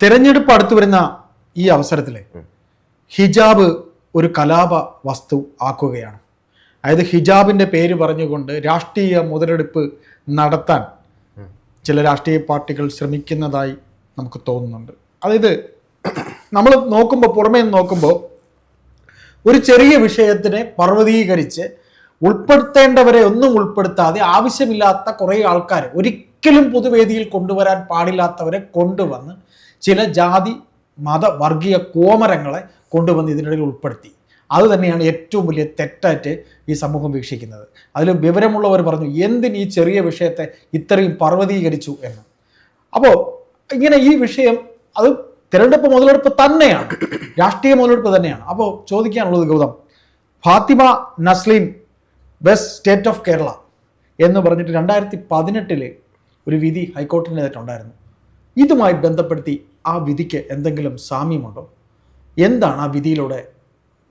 തിരഞ്ഞെടുപ്പ് അടുത്തു വരുന്ന ഈ അവസരത്തിൽ ഹിജാബ് ഒരു കലാപ വസ്തു ആക്കുകയാണ്. അതായത് ഹിജാബിന്റെ പേര് പറഞ്ഞുകൊണ്ട് രാഷ്ട്രീയ മുതലെടുപ്പ് നടത്താൻ ചില രാഷ്ട്രീയ പാർട്ടികൾ ശ്രമിക്കുന്നതായി നമുക്ക് തോന്നുന്നുണ്ട്. അതായത് നമ്മൾ നോക്കുമ്പോൾ പുറമേ നോക്കുമ്പോൾ ഒരു ചെറിയ വിഷയത്തിനെ പർവതീകരിച്ച് ഉൾപ്പെടുത്തേണ്ടവരെ ഒന്നും ഉൾപ്പെടുത്താതെ ആവശ്യമില്ലാത്ത കുറേ ആൾക്കാർ ഒരിക്കലും പൊതുവേദിയിൽ കൊണ്ടുവരാൻ പാടില്ലാത്തവരെ കൊണ്ടുവന്ന് ചില ജാതി മത വർഗീയ കോമരങ്ങളെ കൊണ്ടുവന്ന് ഇതിനിടയിൽ ഉൾപ്പെടുത്തി. അത് തന്നെയാണ് ഏറ്റവും വലിയ തെറ്റായിട്ട് ഈ സമൂഹം വീക്ഷിക്കുന്നത്. അതിൽ വിവരമുള്ളവർ പറഞ്ഞു എന്തിന് ഈ ചെറിയ വിഷയത്തെ ഇത്രയും പർവതീകരിച്ചു എന്ന്? അപ്പോൾ ഇങ്ങനെ ഈ വിഷയം അത് തിരഞ്ഞെടുപ്പ് മുതലെടുപ്പ് തന്നെയാണ്. രാഷ്ട്രീയ മുതലെടുപ്പ് തന്നെയാണ്. അപ്പോൾ ചോദിക്കാനുള്ളത് Gautham Fathima Nasleen best state of Kerala എന്ന് പറഞ്ഞിട്ട് രണ്ടായിരത്തി പതിനെട്ടിൽ ഒരു വിധി ഹൈക്കോടതിന്റെതായിട്ടുണ്ടായിരുന്നു ഇതുമായി ബന്ധപ്പെടുത്തി ആ വിധിക്ക് എന്തെങ്കിലും സാമ്യമുണ്ടോ? എന്താണ് ആ വിധിയിലൂടെ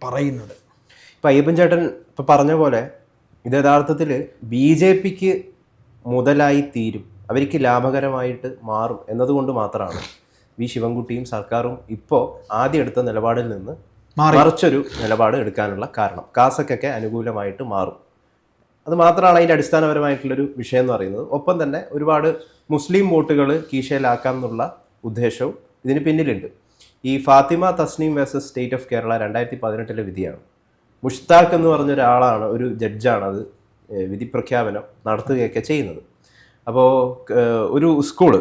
പറയുന്നത്? ഇപ്പം അയ്യപ്പൻ ചേട്ടൻ ഇപ്പം പറഞ്ഞ പോലെ ഇത് യഥാർത്ഥത്തിൽ ബി ജെ പിക്ക് മുതലായി തീരും. അവർക്ക് ലാഭകരമായിട്ട് മാറും എന്നതുകൊണ്ട് മാത്രമാണ് വി ശിവൻകുട്ടിയും സർക്കാരും ഇപ്പോൾ ആദ്യം എടുത്ത നിലപാടിൽ നിന്ന് മാറി. മറിച്ചൊരു നിലപാട് എടുക്കാനുള്ള കാരണം. കാസക്കൊക്കെ അനുകൂലമായിട്ട് മാറും. അത് മാത്രമാണ് അതിന്റെ അടിസ്ഥാനപരമായിട്ടുള്ളൊരു വിഷയം എന്ന് പറയുന്നത്. ഒപ്പം തന്നെ ഒരുപാട് മുസ്ലിം വോട്ടുകൾ കീശയിലാക്കാം എന്നുള്ള ഉദ്ദേശവും ഇതിന് പിന്നിലുണ്ട്. ഈ Fathima Thasneem versus state of Kerala രണ്ടായിരത്തി പതിനെട്ടിലെ വിധിയാണ്. മുഷ്താഖ് എന്ന് പറഞ്ഞ ഒരാളാണ് ഒരു ജഡ്ജാണ് അത് ഏഹ്, വിധി പ്രഖ്യാപനം നടത്തുകയൊക്കെ ചെയ്യുന്നത്. അപ്പോൾ ഒരു school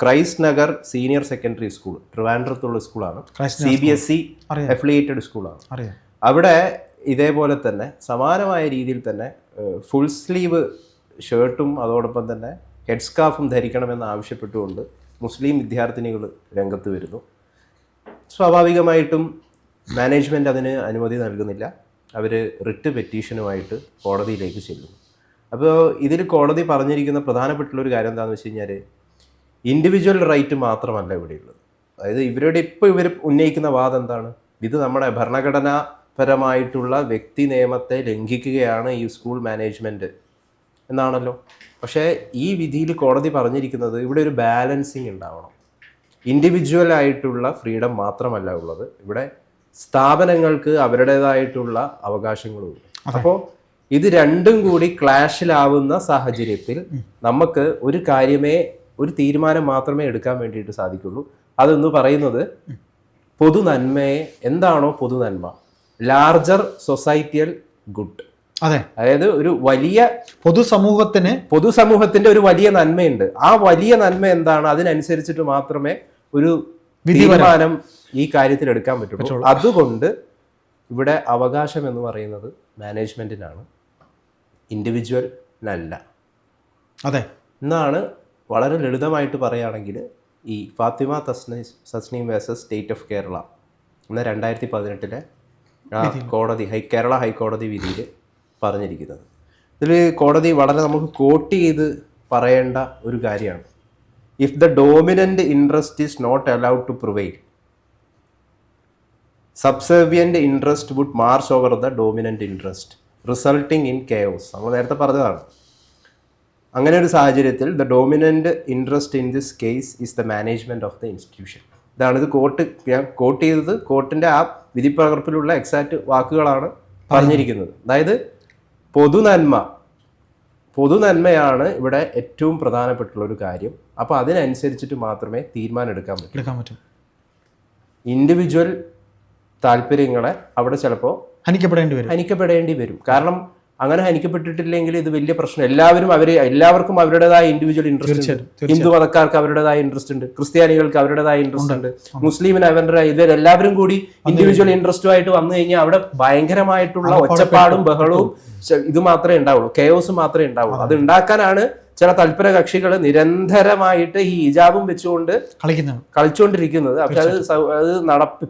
Christ Nagar senior secondary school ട്രിവാൻഡ്രത്തുള്ള സ്കൂളാണ്. C B S E affiliated സ്കൂളാണ്. അവിടെ ഇതേപോലെ തന്നെ സമാനമായ രീതിയിൽ തന്നെ ഫുൾ സ്ലീവ് ഷർട്ടും അതോടൊപ്പം തന്നെ ഹെഡ് സ്കാർഫും ധരിക്കണമെന്ന് ആവശ്യപ്പെട്ടുകൊണ്ട് മുസ്ലിം വിദ്യാർത്ഥിനികൾ രംഗത്ത് വരുന്നു. സ്വാഭാവികമായിട്ടും മാനേജ്മെന്റ് അതിന് അനുമതി നൽകുന്നില്ല. അവർ റിട്ട് പെറ്റീഷനുമായിട്ട് കോടതിയിലേക്ക് ചെല്ലുന്നു. അപ്പോൾ ഇതിൽ കോടതി പറഞ്ഞിരിക്കുന്ന പ്രധാനപ്പെട്ടുള്ളൊരു കാര്യം എന്താണെന്ന് വെച്ച് കഴിഞ്ഞാൽ ഇൻഡിവിജ്വൽ റൈറ്റ് മാത്രമല്ല ഇവിടെയുള്ളത്. അതായത് ഇവരുടെ ഇപ്പോൾ ഇവർ ഉന്നയിക്കുന്ന വാദം എന്താണ്? ഇത് നമ്മുടെ ഭരണഘടനാപരമായിട്ടുള്ള വ്യക്തി നിയമത്തെ ലംഘിക്കുകയാണ് ഈ സ്കൂൾ മാനേജ്മെന്റ് എന്നാണല്ലോ. പക്ഷേ ഈ വിധിയിൽ കോടതി പറഞ്ഞിരിക്കുന്നത് ഇവിടെ ഒരു ബാലൻസിങ് ഉണ്ടാവണം. ഇൻഡിവിജ്വൽ ആയിട്ടുള്ള ഫ്രീഡം മാത്രമല്ല ഉള്ളത്. ഇവിടെ സ്ഥാപനങ്ങൾക്ക് അവരുടേതായിട്ടുള്ള അവകാശങ്ങളുണ്ട് അപ്പോൾ ഇത് രണ്ടും കൂടി ക്ലാഷിലാവുന്ന സാഹചര്യത്തിൽ നമുക്ക് ഒരു കാര്യമേ ഒരു തീരുമാനം മാത്രമേ എടുക്കാൻ വേണ്ടിയിട്ട് സാധിക്കുള്ളൂ. അതെന്ന് പറയുന്നത് പൊതു നന്മയെ എന്താണോ പൊതു നന്മ ലാർജർ സൊസൈറ്റിയൽ ഗുഡ് അതെ. അതായത് ഒരു വലിയ പൊതുസമൂഹത്തിന് പൊതുസമൂഹത്തിന്റെ ഒരു വലിയ നന്മയുണ്ട്. ആ വലിയ നന്മ എന്താണ്? അതിനനുസരിച്ചിട്ട് മാത്രമേ ഒരു തീരുമാനം ഈ കാര്യത്തിൽ എടുക്കാൻ പറ്റുള്ളൂ. അതുകൊണ്ട് ഇവിടെ അവകാശം എന്ന് പറയുന്നത് മാനേജ്മെന്റിനാണ്. ഇൻഡിവിജ്വലിനല്ല അതെ. എന്നാണ് വളരെ ലളിതമായിട്ട് പറയുകയാണെങ്കിൽ ഈ Fathima Thasnees Thasneem versus state of Kerala എന്ന രണ്ടായിരത്തി പതിനെട്ടിലെ കോടതി ഹൈ കേരള ഹൈക്കോടതി വിധിയിൽ പറഞ്ഞിരിക്കുന്നത്. ഇതിൽ കോടതി വളരെ നമുക്ക് കോട്ട് ചെയ്ത് പറയേണ്ട ഒരു കാര്യമാണ്. If the dominant interest is not allowed to provide subservient interest would march over the dominant interest resulting in chaos നമ്മൾ നേരത്തെ പറഞ്ഞതാണ്. അങ്ങനെ ഒരു സാഹചര്യത്തിൽ the dominant interest in this case is the management of the institution ഇതാണ് ഇത് court ഞാൻ quote ചെയ്തത് കോർട്ടിന്റെ ആ വിധിപ്പകർപ്പിലുള്ള എക്സാക്റ്റ് വാക്കുകളാണ് പറഞ്ഞിരിക്കുന്നത്. അതായത് പൊതുനന്മ. പൊതുനന്മയാണ് ഇവിടെ ഏറ്റവും പ്രധാനപ്പെട്ടുള്ള ഒരു കാര്യം. അപ്പോൾ അതിനനുസരിച്ചിട്ട് മാത്രമേ തീരുമാനം എടുക്കാൻ പറ്റൂ. എടുക്കാൻ പറ്റും. ഇൻഡിവിജ്വൽ താല്പര്യങ്ങളെ അവിടെ ചിലപ്പോൾ ഹനിക്കപ്പെടേണ്ടി വരും. ഹനിക്കപ്പെടേണ്ടി വരും. കാരണം അങ്ങനെ ഹനിക്കപ്പെട്ടിട്ടില്ലെങ്കിൽ ഇത് വലിയ പ്രശ്നം. എല്ലാവരും അവർ എല്ലാവർക്കും അവരുടേതായ ഇൻഡിവിജ്വൽ ഇൻട്രസ്റ്റ് ഉണ്ട്. ഹിന്ദു മതക്കാർക്ക് അവരുടേതായ ഇൻട്രസ്റ്റ് ഉണ്ട്. ക്രിസ്ത്യാനികൾക്ക് അവരുടേതായ ഇൻട്രസ്റ്റ് ഉണ്ട് മുസ്ലിമിന് അവരുടെ ഇവരെല്ലാവരും കൂടി ഇൻഡിവിജ്വൽ ഇൻട്രസ്റ്റുമായിട്ട് വന്നു കഴിഞ്ഞാൽ അവിടെ ഭയങ്കരമായിട്ടുള്ള ഒച്ചപ്പാടും ബഹളവും ഇത് മാത്രമേ ഉണ്ടാവുള്ളൂ. കെയോസ് മാത്രമേ ഉണ്ടാവുള്ളൂ. അത് ഉണ്ടാക്കാനാണ് ചില തൽപര കക്ഷികൾ നിരന്തരമായിട്ട് ഈ ഹിജാബും വെച്ചുകൊണ്ട് കളിക്കുന്നത്. കളിച്ചുകൊണ്ടിരിക്കുന്നത്. പക്ഷെ അത് അത് നടപ്പ്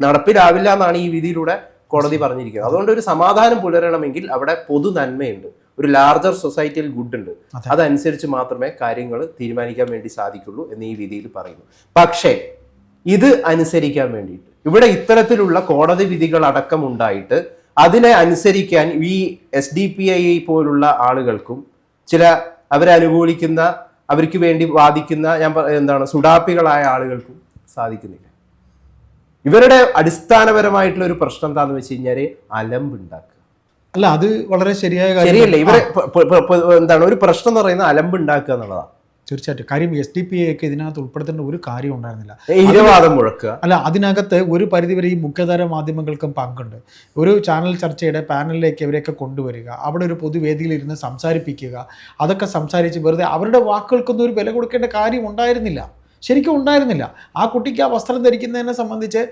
നടപ്പിലാവില്ല എന്നാണ് ഈ വിധിയിലൂടെ കോടതി പറഞ്ഞിരിക്കുന്നത്. അതുകൊണ്ട് ഒരു സമാധാനം പുലരണമെങ്കിൽ അവിടെ പൊതു നന്മയുണ്ട്. ഒരു ലാർജർ സൊസൈറ്റിയിൽ ഗുഡ് ഉണ്ട്. അതനുസരിച്ച് മാത്രമേ കാര്യങ്ങൾ തീരുമാനിക്കാൻ വേണ്ടി സാധിക്കുള്ളൂ എന്ന് ഈ വിധിയിൽ പറയുന്നു. പക്ഷേ ഇത് അനുസരിക്കാൻ വേണ്ടിയിട്ട് ഇവിടെ ഇത്തരത്തിലുള്ള കോടതി വിധികൾ അടക്കം ഉണ്ടായിട്ട് അതിനെ അനുസരിക്കാൻ ഈ എസ് ഡി പി ഐ പോലുള്ള ആളുകൾക്കും ചില അവരെ അനുകൂലിക്കുന്ന അവർക്ക് വേണ്ടി വാദിക്കുന്ന ഞാൻ എന്താണ് സുഡാപ്പികളായ ആളുകൾക്കും സാധിക്കുന്നില്ല. ഇവരുടെ അടിസ്ഥാനപരമായിട്ടുള്ള ഒരു പ്രശ്നം എന്താണെന്ന് വെച്ച് കഴിഞ്ഞാൽ അലമ്പുണ്ടാക്കുക അല്ല അത് വളരെ ശരിയായ ശരിയല്ലേ? ഇവരെ എന്താണ് ഒരു പ്രശ്നം എന്ന് പറയുന്നത് അലമ്പുണ്ടാക്കുക എന്നുള്ളതാണ് തീർച്ചയായിട്ടും. കാര്യം എസ് ഡി പി ഒക്കെ ഇതിനകത്ത് ഉൾപ്പെടുത്തേണ്ട ഒരു കാര്യം ഉണ്ടായിരുന്നില്ല. ഇരവാദം മുഴക്കുക. അല്ല അതിനകത്ത് ഒരു പരിധിവരെ ഈ മുഖ്യധാര മാധ്യമങ്ങൾക്കും പങ്കുണ്ട്. ഒരു ചാനൽ ചർച്ചയുടെ പാനലിലേക്ക് ഇവരെയൊക്കെ കൊണ്ടുവരിക അവിടെ ഒരു പൊതുവേദിയിൽ ഇരുന്ന് സംസാരിപ്പിക്കുക അതൊക്കെ സംസാരിച്ച് വെറുതെ അവരുടെ വാക്കുകൾക്കൊന്നും ഒരു വില കൊടുക്കേണ്ട കാര്യം ഉണ്ടായിരുന്നില്ല. ശരിക്കും ഉണ്ടായിരുന്നില്ല. ആ കുട്ടിക്ക് ആ വസ്ത്രം ധരിക്കുന്നതിനെ സംബന്ധിച്ച്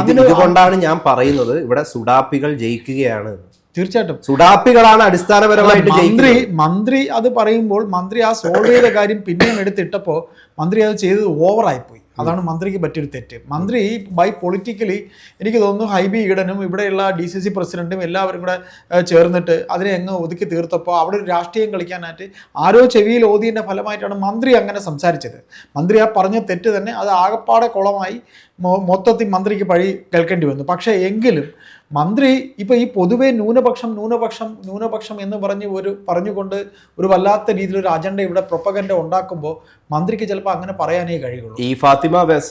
അതുകൊണ്ടാണ് ഞാൻ പറയുന്നത് ഇവിടെ സുഡാപ്പികൾ ജയിക്കുകയാണ്. തീർച്ചയായിട്ടും. സുഡാപ്പികളാണ് അടിസ്ഥാനപരമായിട്ട് മന്ത്രി മന്ത്രി അത് പറയുമ്പോൾ മന്ത്രി ആ സോൾവ് ചെയ്ത കാര്യം പിന്നെയും എടുത്തിട്ടപ്പോൾ മന്ത്രി അത് ചെയ്തത് ഓവറായിപ്പോയി അതാണ് മന്ത്രിക്ക് പറ്റിയൊരു തെറ്റ്. മന്ത്രി ബൈ പൊളിറ്റിക്കലി എനിക്ക് തോന്നുന്നു ഹൈബി ഈഡനും ഇവിടെയുള്ള ഡി സി സി പ്രസിഡന്റും എല്ലാവരും കൂടെ ചേർന്നിട്ട് അതിനെ അങ്ങ് ഒതുക്കി തീർത്തപ്പോൾ അവിടെ ഒരു രാഷ്ട്രീയം കളിക്കാനായിട്ട് ആരോ ചെവിയിൽ ഓതിയതിന്റെ ഫലമായിട്ടാണ് മന്ത്രി അങ്ങനെ സംസാരിച്ചത്. മന്ത്രി ആ പറഞ്ഞ തെറ്റ് തന്നെ അത് ആകപ്പാടെ കുളമായി മൊത്തത്തിൽ മന്ത്രിക്ക് പഴി കേൾക്കേണ്ടി വന്നു. പക്ഷേ എങ്കിലും മന്ത്രി ഇപ്പോൾ ഈ പൊതുവെ ന്യൂനപക്ഷം ന്യൂനപക്ഷം ന്യൂനപക്ഷം എന്ന് പറഞ്ഞ് ഒരു പറഞ്ഞുകൊണ്ട് ഒരു വല്ലാത്ത രീതിയിലൊരു അജണ്ട ഇവിടെ പ്രൊപ്പഗൻഡ ഉണ്ടാക്കുമ്പോൾ മന്ത്രിക്ക് ചിലപ്പോൾ അങ്ങനെ പറയാനേ കഴിയുള്ളൂ. ഈ Fathima versus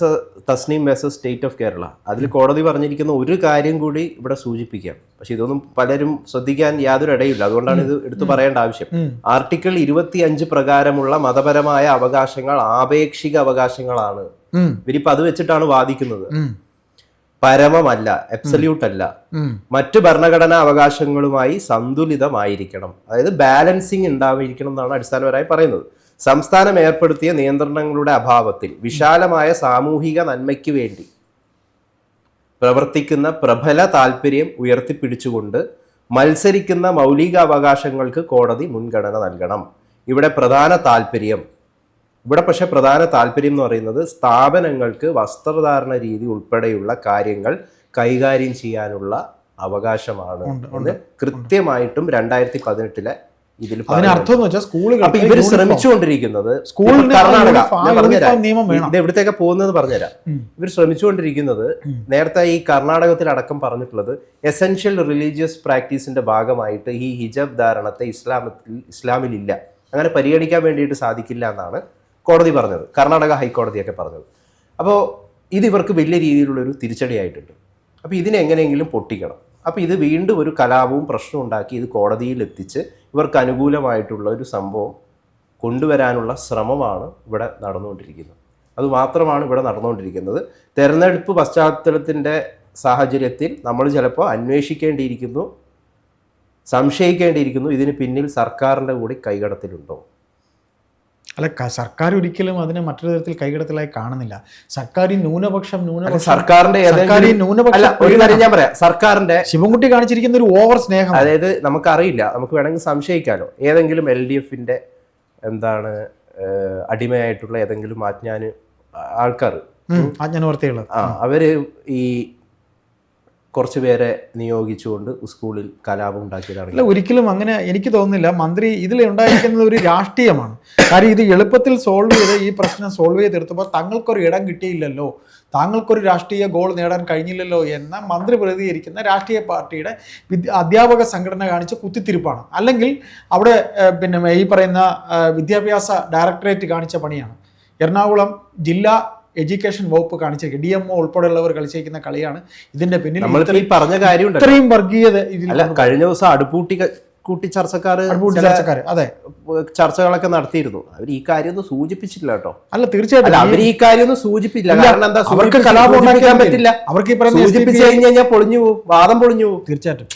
Thasneem versus state of Kerala അതിൽ കോടതി പറഞ്ഞിരിക്കുന്ന ഒരു കാര്യം കൂടി ഇവിടെ സൂചിപ്പിക്കാം. പക്ഷെ ഇതൊന്നും പലരും ശ്രദ്ധിക്കാൻ യാതൊരു ഇടയില്ല അതുകൊണ്ടാണ് ഇത് എടുത്തു പറയേണ്ട ആവശ്യം. ആർട്ടിക്കിൾ ഇരുപത്തി അഞ്ച് പ്രകാരമുള്ള മതപരമായ അവകാശങ്ങൾ ആപേക്ഷിക അവകാശങ്ങളാണ് ഇവരിപ്പോ അത് വെച്ചിട്ടാണ് വാദിക്കുന്നത്. പരമമല്ല എബ്സല്യൂട്ട് അല്ല. മറ്റു ഭരണഘടനാ അവകാശങ്ങളുമായി സന്തുലിതമായിരിക്കണം. അതായത് ബാലൻസിങ് ഉണ്ടായിരിക്കണം എന്നാണ് അടിസ്ഥാനപരമായി പറയുന്നത്. സംസ്ഥാനം ഏർപ്പെടുത്തിയ നിയന്ത്രണങ്ങളുടെ അഭാവത്തിൽ വിശാലമായ സാമൂഹിക നന്മയ്ക്ക് വേണ്ടി പ്രവർത്തിക്കുന്ന പ്രബല താല്പര്യം ഉയർത്തിപ്പിടിച്ചുകൊണ്ട് മത്സരിക്കുന്ന മൗലിക അവകാശങ്ങൾക്ക് കോടതി മുൻഗണന നൽകണം. ഇവിടെ പ്രധാന താല്പര്യം ഇവിടെ പക്ഷെ പ്രധാന താല്പര്യം എന്ന് പറയുന്നത് സ്ഥാപനങ്ങൾക്ക് വസ്ത്രധാരണ രീതി ഉൾപ്പെടെയുള്ള കാര്യങ്ങൾ കൈകാര്യം ചെയ്യാനുള്ള അവകാശമാണ് എന്ന് കൃത്യമായിട്ടും രണ്ടായിരത്തി പതിനെട്ടിലെ ഇതിൽ അതിനർത്ഥം എന്ന് വെച്ചാൽ സ്കൂളുകൾ ഇവർ ശ്രമിച്ചുകൊണ്ടിരിക്കുന്നത് സ്കൂളിന് കർണാടക ഞാൻ പറഞ്ഞുതരാം. യൂണിഫോം നിയമം എവിടത്തേക്ക് പോകുന്നത് പറഞ്ഞുതരാം. ഇവർ ശ്രമിച്ചുകൊണ്ടിരിക്കുന്നത് നേരത്തെ ഈ കർണാടകത്തിൽ അടക്കം പറഞ്ഞിട്ടുള്ളത് എസെൻഷ്യൽ റിലീജിയസ് പ്രാക്ടീസിന്റെ ഭാഗമായിട്ട് ഈ ഹിജബ് ധാരണത്തെ ഇസ്ലാമത്തിൽ ഇസ്ലാമിലില്ല. അങ്ങനെ പരിഗണിക്കാൻ വേണ്ടിയിട്ട് സാധിക്കില്ല എന്നാണ് കോടതി പറഞ്ഞത് കർണാടക ഹൈക്കോടതിയൊക്കെ പറഞ്ഞത്. അപ്പോൾ ഇത് ഇവർക്ക് വലിയ രീതിയിലുള്ള ഒരു തിരിച്ചടിയായിട്ടുണ്ട് അപ്പോൾ ഇതിനെങ്ങനെയെങ്കിലും പൊട്ടിക്കണം. അപ്പോൾ ഇത് വീണ്ടും ഒരു കലാപവും പ്രശ്നവും ഉണ്ടാക്കി ഇത് കോടതിയിൽ എത്തിച്ച് ഇവർക്ക് അനുകൂലമായിട്ടുള്ള ഒരു സംഭവം കൊണ്ടുവരാനുള്ള ശ്രമമാണ് ഇവിടെ നടന്നുകൊണ്ടിരിക്കുന്നത്. അതുമാത്രമാണ് ഇവിടെ നടന്നുകൊണ്ടിരിക്കുന്നത്. തെരഞ്ഞെടുപ്പ് പശ്ചാത്തലത്തിന്റെ സാഹചര്യത്തിൽ നമ്മൾ ചിലപ്പോൾ അന്വേഷിക്കേണ്ടിയിരിക്കുന്നു സംശയിക്കേണ്ടിയിരിക്കുന്നു. ഇതിന് പിന്നിൽ സർക്കാരിന്റെ കൂടി കൈകടത്തിലുണ്ടോ? അല്ല സർക്കാർ ഒരിക്കലും അതിനെ മറ്റൊരു തരത്തിൽ കൈകിടത്തിലായി കാണുന്നില്ല. സർക്കാർ ന്യൂനപക്ഷം ന്യൂനപക്ഷം സർക്കാരിന്റെ സർക്കാർ ന്യൂനപക്ഷ ഒരു കാര്യം ഞാൻ പറയാം. സർക്കാരിന്റെ ശിവൻകുട്ടി കാണിച്ചിരിക്കുന്ന ഒരു ഓവർ സ്നേഹം. അതായത് നമുക്കറിയില്ല. നമുക്ക് വേണമെങ്കിൽ സംശയിക്കാലോ. ഏതെങ്കിലും എൽ ഡി എഫിന്റെ എന്താണ് അടിമയായിട്ടുള്ള ഏതെങ്കിലും ആജ്ഞാന് ആൾക്കാർ. ആജ്ഞാനവർത്തികൾ ആ അവർ ഈ കുറച്ച് പേരെ നിയോഗിച്ചുകൊണ്ട് സ്കൂളിൽ കലാപം ഉണ്ടാക്കിയതാണ്. അല്ല ഒരിക്കലും അങ്ങനെ എനിക്ക് തോന്നുന്നില്ല. മന്ത്രി ഇതിൽ ഉണ്ടായിരിക്കുന്നത് ഒരു രാഷ്ട്രീയമാണ്. കാര്യം ഇത് എളുപ്പത്തിൽ സോൾവ് ചെയ്ത് ഈ പ്രശ്നം സോൾവ് ചെയ്ത് തീർത്തപ്പോൾ തങ്ങൾക്കൊരു ഇടം കിട്ടിയില്ലല്ലോ. താങ്കൾക്കൊരു രാഷ്ട്രീയ ഗോൾ നേടാൻ കഴിഞ്ഞില്ലല്ലോ എന്ന മന്ത്രി പ്രതികരിക്കുന്ന രാഷ്ട്രീയ പാർട്ടിയുടെ അധ്യാപക സംഘടന കാണിച്ച കുത്തിത്തിരിപ്പാണ്. അല്ലെങ്കിൽ അവിടെ പിന്നെ ഈ പറയുന്ന വിദ്യാഭ്യാസ ഡയറക്ടറേറ്റ് കാണിച്ച പണിയാണ്. എറണാകുളം ജില്ലാ എഡ്യൂക്കേഷൻ വകുപ്പ് കാണിച്ചിരിക്കുക ഡി എം ഒ ഉൾപ്പെടെയുള്ളവർ കളിച്ചിരിക്കുന്ന കളിയാണ് ഇതിന്റെ പിന്നിൽ. ഈ പറഞ്ഞ കാര്യം ഇത്രയും വർഗീയത ഇതിൽ കഴിഞ്ഞ ദിവസം അടുപ്പൂട്ടി കൂട്ടി ചർച്ചക്കാർ അതെ. ചർച്ചകളൊക്കെ നടത്തിയിരുന്നു. അവർ ഈ കാര്യമൊന്നും സൂചിപ്പിച്ചില്ല കേട്ടോ. അല്ല തീർച്ചയായിട്ടും. അവർ ഈ കാര്യമൊന്നും സൂചിപ്പിച്ചില്ല. കാരണം എന്താ അവർക്ക് കലാപം പറ്റില്ല. അവർക്ക് ഈ പറഞ്ഞു സൂചിപ്പിച്ചു കഴിഞ്ഞാൽ പൊളിഞ്ഞു പോകും വാദം പൊളിഞ്ഞു പോകും തീർച്ചയായിട്ടും.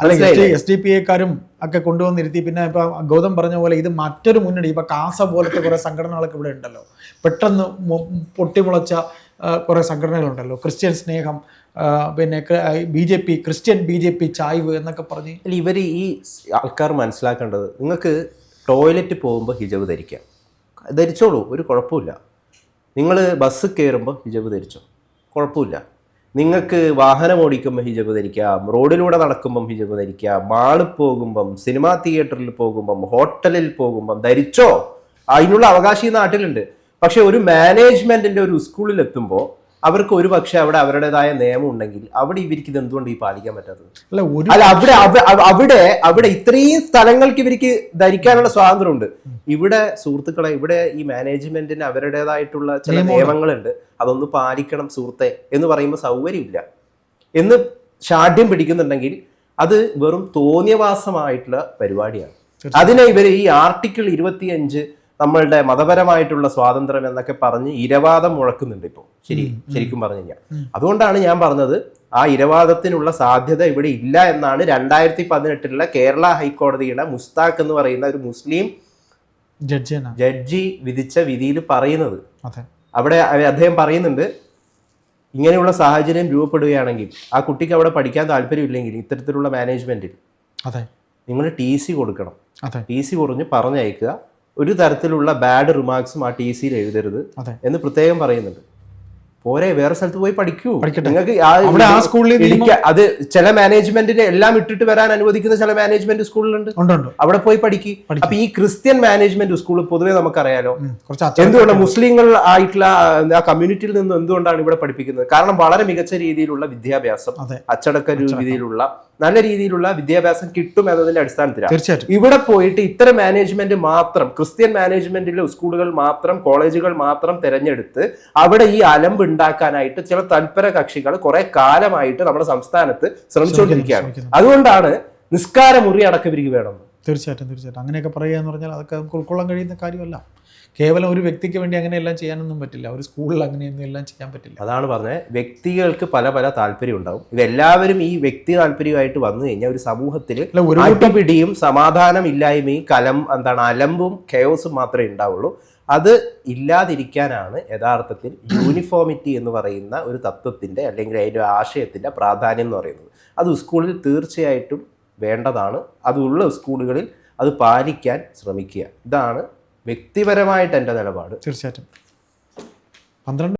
അല്ല മനസ്സിലായില്ലേ? എസ് ഡി പി ഐക്കാരും ഒക്കെ കൊണ്ടുവന്നിരുത്തി. പിന്നെ ഇപ്പൊ ഗൗതം പറഞ്ഞ പോലെ ഇത് മറ്റൊരു മുന്നണി ഇപ്പൊ കാസ പോലത്തെ കുറെ സംഘടനകളൊക്കെ ഇവിടെ ഉണ്ടല്ലോ. പെട്ടെന്ന് പൊട്ടിമുളച്ച കുറേ കുറെ സംഘടനകളുണ്ടല്ലോ. ക്രിസ്ത്യൻ സ്നേഹം പിന്നെ B J P Christian B J P ചായ്വ് എന്നൊക്കെ പറഞ്ഞ് ഇവർ ഈ ആൾക്കാർ മനസ്സിലാക്കേണ്ടത് നിങ്ങൾക്ക് ടോയ്ലറ്റ് പോകുമ്പോൾ ഹിജബ് ധരിക്കാം. ധരിച്ചോളൂ ഒരു കുഴപ്പമില്ല. നിങ്ങൾ ബസ് കയറുമ്പോൾ ഹിജബ് ധരിച്ചോ. കുഴപ്പമില്ല. നിങ്ങൾക്ക് വാഹനം ഓടിക്കുമ്പോൾ ഹിജബ് ധരിക്കാം റോഡിലൂടെ നടക്കുമ്പം ഹിജബ് ധരിക്കാം മാളിൽ പോകുമ്പം സിനിമാ തിയേറ്ററിൽ പോകുമ്പം ഹോട്ടലിൽ പോകുമ്പം ധരിച്ചോ? അതിനുള്ള അവകാശം ഈ നാട്ടിലുണ്ട്. പക്ഷെ ഒരു മാനേജ്മെന്റിന്റെ ഒരു സ്കൂളിൽ എത്തുമ്പോൾ അവർക്ക് ഒരു പക്ഷെ അവിടെ അവരുടേതായ നിയമം ഉണ്ടെങ്കിൽ അവിടെ ഇവർക്ക് ഇത് എന്തുകൊണ്ട് ഈ പാലിക്കാൻ പറ്റാത്തത്? അല്ല ഒരു അല്ല അവിടെ അവ- അവ- അവിടെ അവിടെ ഇത്രയും സ്ഥലങ്ങൾക്ക് ഇവർക്ക് ധരിക്കാനുള്ള സ്വാതന്ത്ര്യമുണ്ട്. ഇവിടെ സുഹൃത്തുക്കളെ ഇവിടെ ഈ മാനേജ്മെന്റിന് അവരുടേതായിട്ടുള്ള ചില നിയമങ്ങളുണ്ട്. അതൊന്ന് പാലിക്കണം സുഹൃത്തെ എന്ന് പറയുമ്പോൾ സൗകര്യമില്ല. എന്ന് ഷാഠ്യം പിടിക്കുന്നുണ്ടെങ്കിൽ അത് വെറും തോന്നിയവാസമായിട്ടുള്ള പരിപാടിയാണ്. അതിനെ ഇവർ ഈ ആർട്ടിക്കിൾ ഇരുപത്തിയഞ്ച് നമ്മളുടെ മതപരമായിട്ടുള്ള സ്വാതന്ത്ര്യം എന്നൊക്കെ പറഞ്ഞ് ഇരവാദം മുഴക്കുന്നുണ്ട് ഇപ്പോൾ. ശരി ശരിക്കും പറഞ്ഞു കഴിഞ്ഞാൽ അതുകൊണ്ടാണ് ഞാൻ പറഞ്ഞത് ആ ഇരവാദത്തിനുള്ള സാധ്യത ഇവിടെ ഇല്ല എന്നാണ് രണ്ടായിരത്തി പതിനെട്ടിലെ കേരള ഹൈക്കോടതിയുടെ മുസ്താഖ് എന്ന് പറയുന്ന ഒരു മുസ്ലിം ജഡ്ജി ജഡ്ജി വിധിച്ച വിധിയിൽ പറയുന്നത്. അവിടെ അവ- അദ്ദേഹം പറയുന്നുണ്ട് ഇങ്ങനെയുള്ള സാഹചര്യം രൂപപ്പെടുകയാണെങ്കിൽ ആ കുട്ടിക്ക് അവിടെ പഠിക്കാൻ താല്പര്യമില്ലെങ്കിൽ ഇത്തരത്തിലുള്ള മാനേജ്മെന്റിൽ നിങ്ങൾ ടി സി കൊടുക്കണം. ടി സി കുറഞ്ഞ് പറഞ്ഞയക്കുക. ഒരു തരത്തിലുള്ള ബാഡ് റിമാർക്സും ആ ടി സിയിൽ എഴുതരുത് എന്ന് പ്രത്യേകം പറയുന്നുണ്ട്. പോരെ വേറെ സ്ഥലത്ത് പോയി പഠിക്കൂ. നിങ്ങൾക്ക് ആ സ്കൂളിൽ അത് ചില മാനേജ്മെന്റിന് എല്ലാം ഇട്ടിട്ട് വരാൻ അനുവദിക്കുന്ന ചില മാനേജ്മെന്റ് സ്കൂളിലുണ്ട് അവിടെ പോയി പഠിക്ക്. അപ്പൊ ഈ ക്രിസ്ത്യൻ മാനേജ്മെന്റ് സ്കൂൾ പൊതുവെ നമുക്കറിയാലോ. എന്തുകൊണ്ട് മുസ്ലിങ്ങൾ ആയിട്ടുള്ള ആ- ആ കമ്മ്യൂണിറ്റിയിൽ നിന്ന് എന്തുകൊണ്ടാണ് ഇവിടെ പഠിപ്പിക്കുന്നത്? കാരണം വളരെ മികച്ച രീതിയിലുള്ള വിദ്യാഭ്യാസം അച്ചടക്ക. രീതിയിലുള്ള നല്ല രീതിയിലുള്ള വിദ്യാഭ്യാസം കിട്ടും എന്നതിന്റെ അടിസ്ഥാനത്തിലാണ് തീർച്ചയായിട്ടും. ഇവിടെ പോയിട്ട് ഇത്തരം മാനേജ്മെന്റ് മാത്രം ക്രിസ്ത്യൻ മാനേജ്മെന്റിലെ സ്കൂളുകൾ മാത്രം കോളേജുകൾ മാത്രം തിരഞ്ഞെടുത്ത് അവിടെ ഈ അലമ്പ് ഉണ്ടാക്കാനായിട്ട് ചില തൽപര കക്ഷികൾ കുറെ കാലമായിട്ട് നമ്മുടെ സംസ്ഥാനത്ത് ശ്രമിച്ചുകൊണ്ടിരിക്കുകയാണ്. അതുകൊണ്ടാണ് നിസ്കാരമുറി അടക്കം ഇവർക്ക് വേണം തീർച്ചയായിട്ടും തീർച്ചയായിട്ടും. അങ്ങനെയൊക്കെ പറയുക എന്ന് പറഞ്ഞാൽ അതൊക്കെ നമുക്ക് ഉൾക്കൊള്ളാൻ കഴിയുന്ന കാര്യമല്ല. കേവലം ഒരു വ്യക്തിക്ക് വേണ്ടി അങ്ങനെയെല്ലാം ചെയ്യാനൊന്നും പറ്റില്ല. ഒരു സ്കൂളിൽ അങ്ങനെയൊന്നും എല്ലാം ചെയ്യാൻ പറ്റില്ല. അതാണ് പറഞ്ഞത്. വ്യക്തികൾക്ക് പല പല താല്പര്യം ഉണ്ടാവും. ഇതെല്ലാവരും ഈ വ്യക്തി താല്പര്യമായിട്ട് വന്നു കഴിഞ്ഞാൽ ഒരു സമൂഹത്തിൽ പിടിയും അടിപിടിയും സമാധാനം ഇല്ലായ്മയും കലം എന്താണ് അലമ്പും കെയോസും മാത്രമേ ഉണ്ടാവുള്ളൂ. അത് ഇല്ലാതിരിക്കാനാണ് യഥാർത്ഥത്തിൽ യൂണിഫോമിറ്റി എന്ന് പറയുന്ന ഒരു തത്വത്തിന്റെ അല്ലെങ്കിൽ അതിന്റെ ആശയത്തിന്റെ പ്രാധാന്യം എന്ന് പറയുന്നത്. അത് സ്കൂളിൽ തീർച്ചയായിട്ടും വേണ്ടതാണ്. അതുള്ള സ്കൂളുകളിൽ അത് പാലിക്കാൻ ശ്രമിക്കുക. ഇതാണ് വ്യക്തിപരമായിട്ട് എന്റെ നിലപാട്. തീർച്ചയായിട്ടും. പന്ത്രണ്ട്